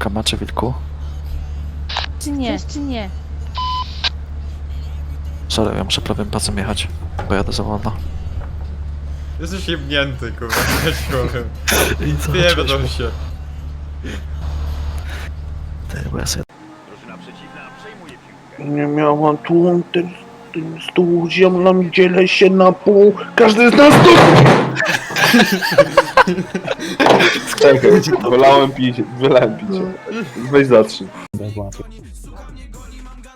Kamacze wilku? Czy nie? Czy nie? Sorry, ja muszę prawym pasem jechać, bo jadę za wolno. Jesteś jebnięty, kurwa, powiem. I co, Pierdol się. Ty, bo ja sobie... Nie miałam tu ten, ten stół, ziemną dzielę się na pół, każdy z nas tu... Czekaj, wylałem picie, wylałem picie. Weź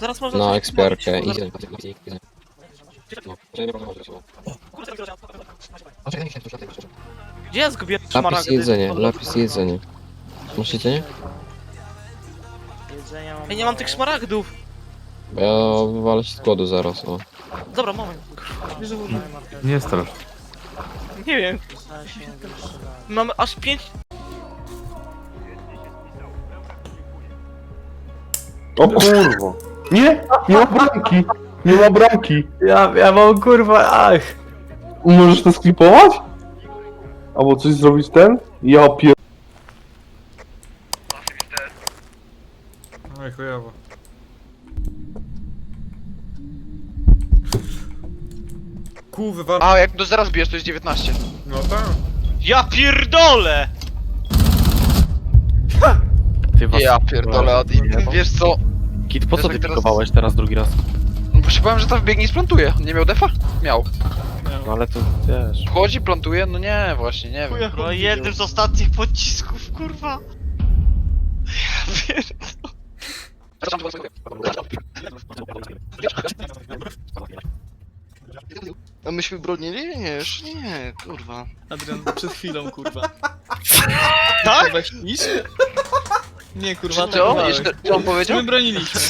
Zaraz można na coś ekspiarkę i... kupić. Gdzie ja zgubiłem Lapis szmaragdy? jedzenie, lapis jedzenie. Masz jedzenie? Ja nie mam tych szmaragdów. Bo ja wywalę się z głodu zaraz, o. Dobra, moment. Nie strasz. Nie wiem. Mamy aż pięć... O kurwa. Nie, nie ma bramki. Nie ma bramki. Ja, ja mam kurwa, ach! Możesz to sklipować? Albo coś zrobić ten? Ja pier... Oj, chujowo. Kurwa, A, jak do zaraz bijesz, to jest 19. no tak. Ja pierdolę! Ty was... Ja pierdolę, Adi. Wiesz co? Kit, po co Wiesz, ty jak teraz- pikowałeś teraz drugi raz? No Bo się powiem, że tam wbiegnie i splantuje. On nie miał defa? Miał. No ale to wiesz... Wchodzi, plantuje? No nie, właśnie, nie wiem. No jednym z ostatnich pocisków, kurwa. Ja pierdolę. A myśmy bronili? Nie, już nie, kurwa. Adrian, przed chwilą, kurwa. Tak? Weź niż? Nie, kurwa, Czy co? atakowałeś. Jeszcze, co on powiedział? My broniliśmy.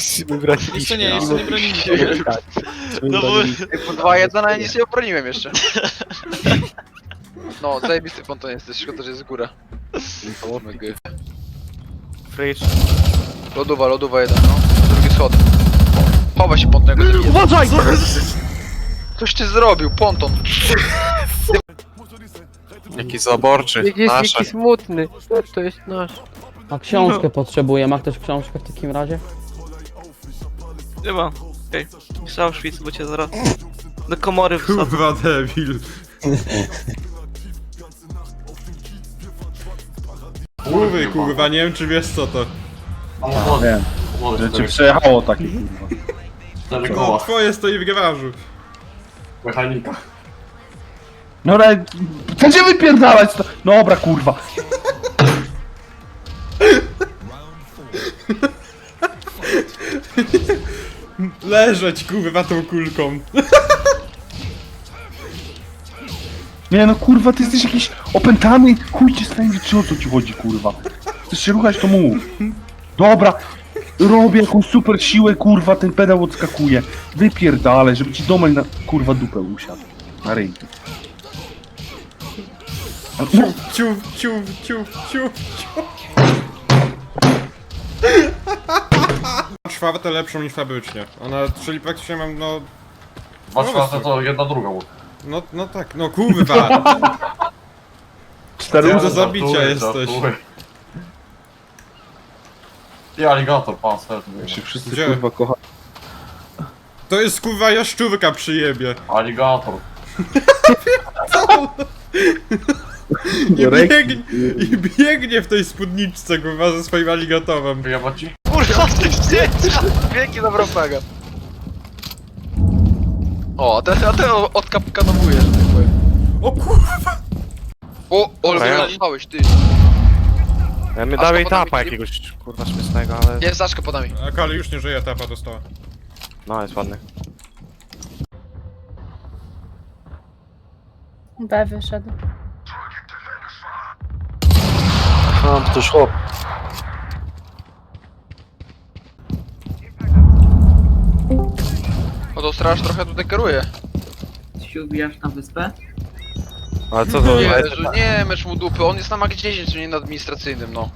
Jeszcze nie, jeszcze nie broniliśmy. No bo... Dwa jedna, ale nic nie obroniłem jeszcze. No, zajebisty ponton jesteś, szkoda, że jest góra. Fridge. Lodowa, lodowa jeden, no. Drugi schod. Chowa się ponton, jak go zabije. Uważaj! Coś ty zrobił, ponton. Jaki zaborczy, nasze. smutny, to jest nasz. A książkę potrzebuję. Ma ktoś książkę w takim razie? Nie ma. Okej. Okay. Auschwitz, bo cię zaraz... Do komory wsadzę. Kurwa, debil. Kurwy, kurwa, nie wiem czy wiesz co to. Wiem, że cię przejechało takie kurwa. No, twoje stoi w garażu. No ale... Chcecie wypierdalać to? Dobra kurwa. Leżeć, kurwa, tą kulką. Nie no kurwa, ty jesteś jakiś opętany, chuj cię spędzi, czy o co ci chodzi kurwa? Chcesz się ruchać, to mów. Dobra, robię jakąś super siłę, kurwa, ten pedał odskakuje. Wypierdalaj, żeby ci domel na kurwa dupę usiadł. Na rękę. No, Ciuf, ciuf, ciuf, ciuf, Czwarte lepszą niż fabrycznie. Ona, czyli praktycznie mam, no... Dwa czwarte to jedna druga No, no tak, no kurwa! cztery Ty do zabicia jesteś. się wszyscy Gdzie? kurwa kochają. To jest kurwa jaszczurka przyjebie. I biegnie, I biegnie w tej spódniczce kurwa ze swoim aligatorem. Kurwa, ty zdjęcia! Wielki dobra plaga. O, a ten, a ten odkapkanowuje, że tak powiem. O kurwa! O, ale ty. Ja mi potem tapa mi- jakiegoś kurwa śmiesznego, ale... Jest Zaszka pod nami. A Kali już nie żyje, tapa dostała. No, jest ładny. B wyszedł. To już chłop. To straż trochę tutaj kieruje. Się wbijasz na wyspę? Ale co to? Jezu, nie mecz mu dupy, on jest na Mag 10, czyli na administracyjnym, no.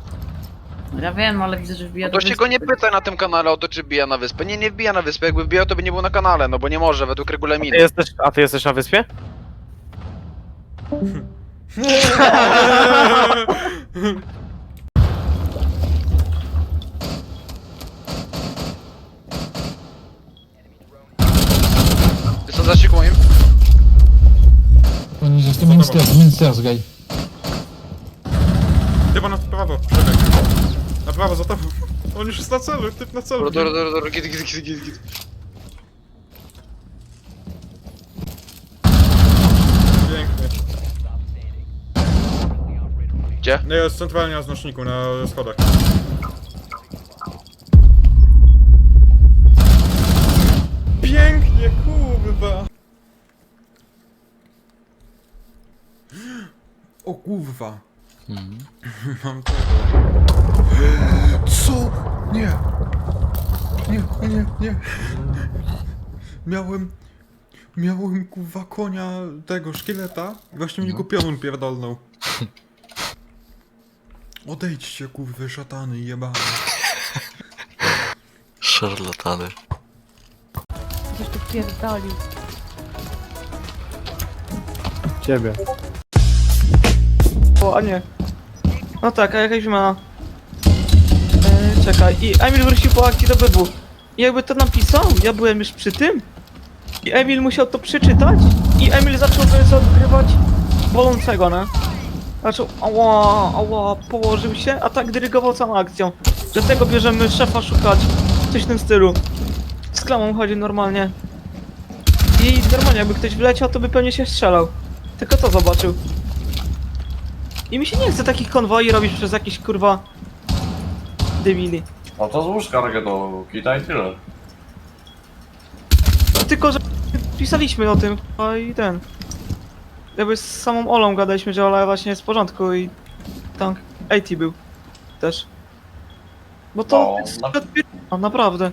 Ja wiem, ale widzę, że wbija No to się go nie pytaj na tym kanale o to, czy wbija na wyspę. Nie, nie wbija na wyspę, jakby wbijał, to by nie był na kanale, no bo nie może, według Ty regulaminu. jesteś, a ty jesteś na wyspie? Chyba na prawo, czekaj. Na prawo, za tobą. On już jest na celu, typ na celu. Dobra, dobra, dobra, dobra, git, git, git, git, git. Pięknie. Gdzie? Nie, jest centralnie na znaczniku, na schodach. O kurwa. Mam tego. Co? Nie. Nie, nie, nie. Miałem... Miałem kurwa konia tego szkieleta i właśnie mi go piorun pierdolnął. Odejdźcie kurwy szatany jebane. Szarlatany. Gdzieś tu pierdolił. Ciebie. O, a nie. No tak, a jakaś ma. E, czekaj, i Emil wrócił po akcji do BW. I jakby to napisał, ja byłem już przy tym. I Emil musiał to przeczytać. I Emil zaczął sobie odgrywać bolącego, nie? Zaczął, ała, ała, położył się, a tak dyrygował całą akcją. Dlatego bierzemy szefa szukać. Coś w tym stylu. Z klamą chodzi normalnie. I normalnie, jakby ktoś wleciał, to by pewnie się strzelał. Tylko to zobaczył. I mi się nie chce takich konwoi robić przez jakieś kurwa debili. No to złóż kargę do kita i tyle. Tylko, że pisaliśmy o tym, a i ten. Jakby z samą Olą gadaliśmy, że Ola właśnie jest w porządku i tank 80 był też. Bo to No, jest na- no, naprawdę.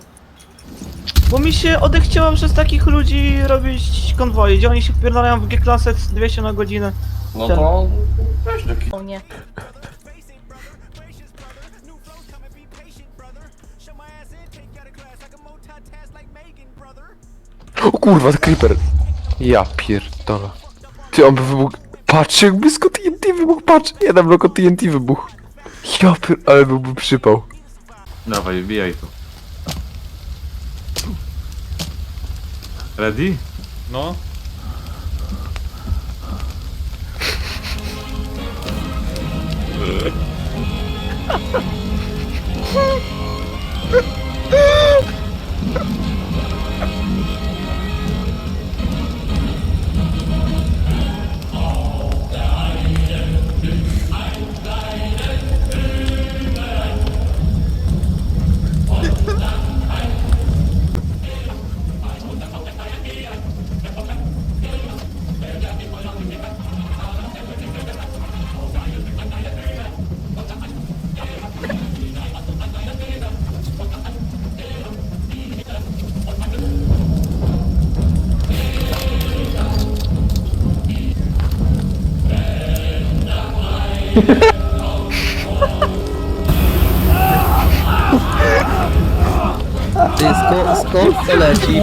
Bo mi się odechciało przez takich ludzi robić konwoje, gdzie oni się wpierdalają w G-klasę 200 na godzinę. No to weź do kita. O nie. O kurwa, to creeper. Ja pierdolę. Ty, on by wybuchł... Patrz, jak blisko TNT wybuchł, patrz! Jeden blok od TNT wybuchł. Ja pier... ale byłby przypał. Dawaj, wbijaj tu. Ready? No. Ha ha ha! Ty, skąd, skąd to leci?